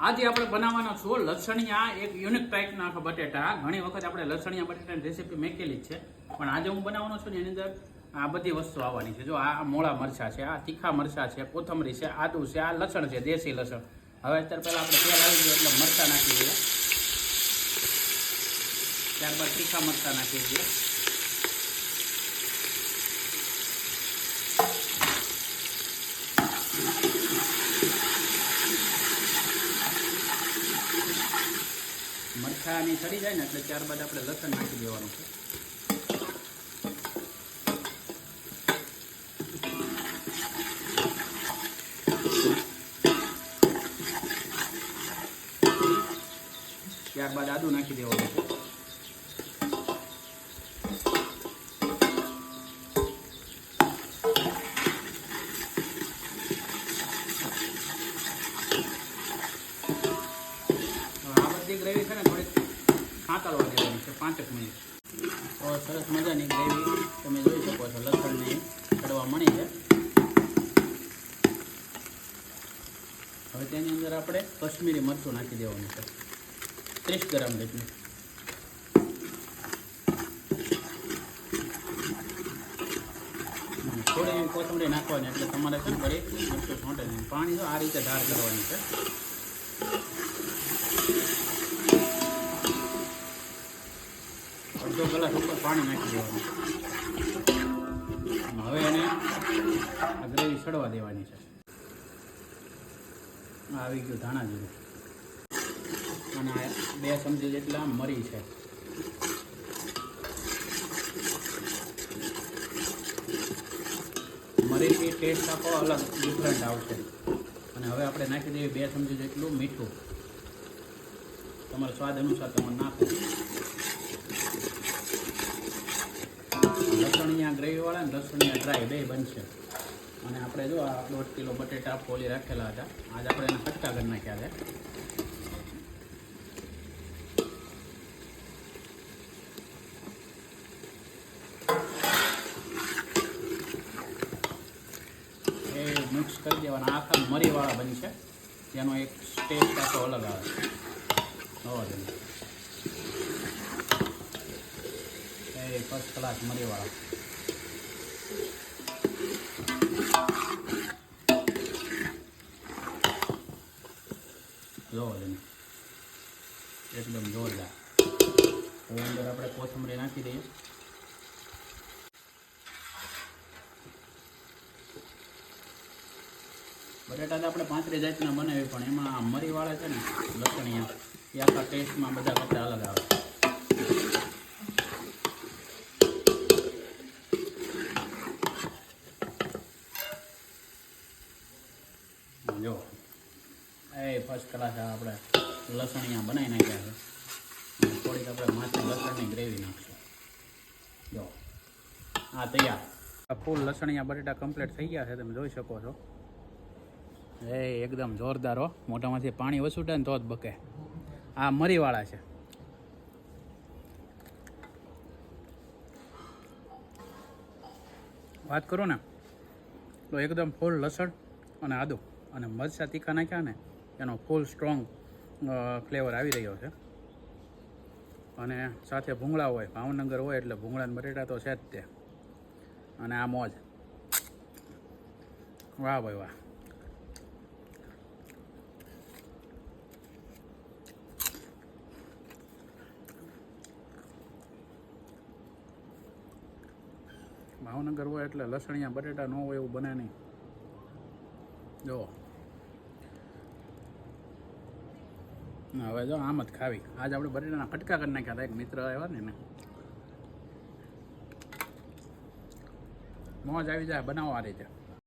આજે આપણે બનાવવાના છો લસણિયા, એક યુનિક ટાઈપના બટેટા. ઘણી વખત આપણે લસણિયા, બટેટાની રેસીપી મેકેલી છે. પણ આજે હું બનાવવાનો છું ને એની અંદર આ બધી વસ્તુ આવવાની છે. જો આ મોળા મરચા છે, આ તીખા મરચા છે, કોથમરી છે, આદુ છે, આ લસણ છે, દેશી લસણ. હવે અત્યારે પહેલાં આપણે તેલ આવી ગયું એટલે મરચા નાખી દઈએ. ત્યારબાદ તીખા મરચા નાખી દઈએ. મરચાની સડી જાય ને એટલે ત્યારબાદ આપણે લસણ નાખી દેવાનું છે. ત્યારબાદ આદુ નાખી દેવાનું છે હવે આ બધી ગ્રેવી છે ને થોડીક સાંતળવા દેવાની છે પાંચેક મિનિટ. તો સરસ મજાની ગ્રેવી તમે જોઈ શકો છો, લસણની કડવા મળી છે. હવે તેની અંદર આપણે કશ્મીરી મરચું નાખી દેવાનું છે. ત્રીસ ગ્રામ જેટલું. થોડી કોથમરી નાખવાની, એટલે તમારે છે ને ઘડી મરચું છોંટે પાણી તો આ રીતે ધાર કરવાની છે. અડધો કલાક ઉપર પાણી નાખી દેવાનું. હવે એને આ ગ્રેવી સડવા દેવાની છે. આવી ગયું ધાણા જીરું. અને બે ચમચી જેટલા મરી છે. મરીથી ટેસ્ટ આખો અલગ ડિફરન્ટ આવશે. અને હવે આપણે નાખી દઈએ બે ચમચી જેટલું મીઠું. તમારા સ્વાદ અનુસાર તમે નાખો. લસણિયા ગ્રેવીવાળા ને લસણિયા ડ્રાય બે બનશે. અને આપણે જો આ દોઢ કિલો બટેટા ફોલી રાખેલા હતા. આજે આપણે એને કટકા કરી નાખ્યા છે. એ મિક્સ કરી દેવાના. આખા મરીવાળા બનશે. જેનો એક ટેસ્ટ આખો અલગ આવે. હોવા એ ફર્સ્ટ ક્લાસ મરીવાળા જોવો તમે એકદમ જોરદાર. હવે અંદર આપણે કોથમરી નાખી દઈએ. બટાટા આપણે પાંત્રીસ જાતના બનાવી, પણ એમાં મરીવાળા છે ને, લસણિયા, એ આખા ટેસ્ટમાં બધા કરતા અલગ આવે. જો, એ ફર્સ્ટ ક્લાસ આપણે લસણિયા બનાવી નાખ્યા છે. થોડીક આપણે માથે લસણની ગ્રેવી નાખશું. જો, આ તૈયાર. ફૂલ લસણિયા બટેટા કમ્પ્લીટ થઈ ગયા છે, તમે જોઈ શકો છો. એ એકદમ જોરદાર હો. મોઢામાંથી પાણી વસૂટે ને તો જ બકે. આ મરીવાળા છે. વાત કરું ને, તો એકદમ ફૂલ લસણ અને આદુ અને મરચાં તીખા નાખ્યા ને, એનો ફૂલ સ્ટ્રોંગ ફ્લેવર આવી રહ્યો છે. અને સાથે ભૂંગળા હોય, ભાવનગર હોય એટલે ભૂંગળા બટેટા તો છે જ તે. અને આ મોજ. વાહ ભાઈ વાહ. ભાવનગર હોય એટલે લસણિયા, બટેટા ન હોય એવું બને નહીં. જો. હવે જો આમ જ ખાવી. આજ આપણે બટેટાના ફટકા કરી નાખ્યા હતા. એક મિત્ર આવ્યા ને એને. મોજ આવી જાય બનાવો આ રીતે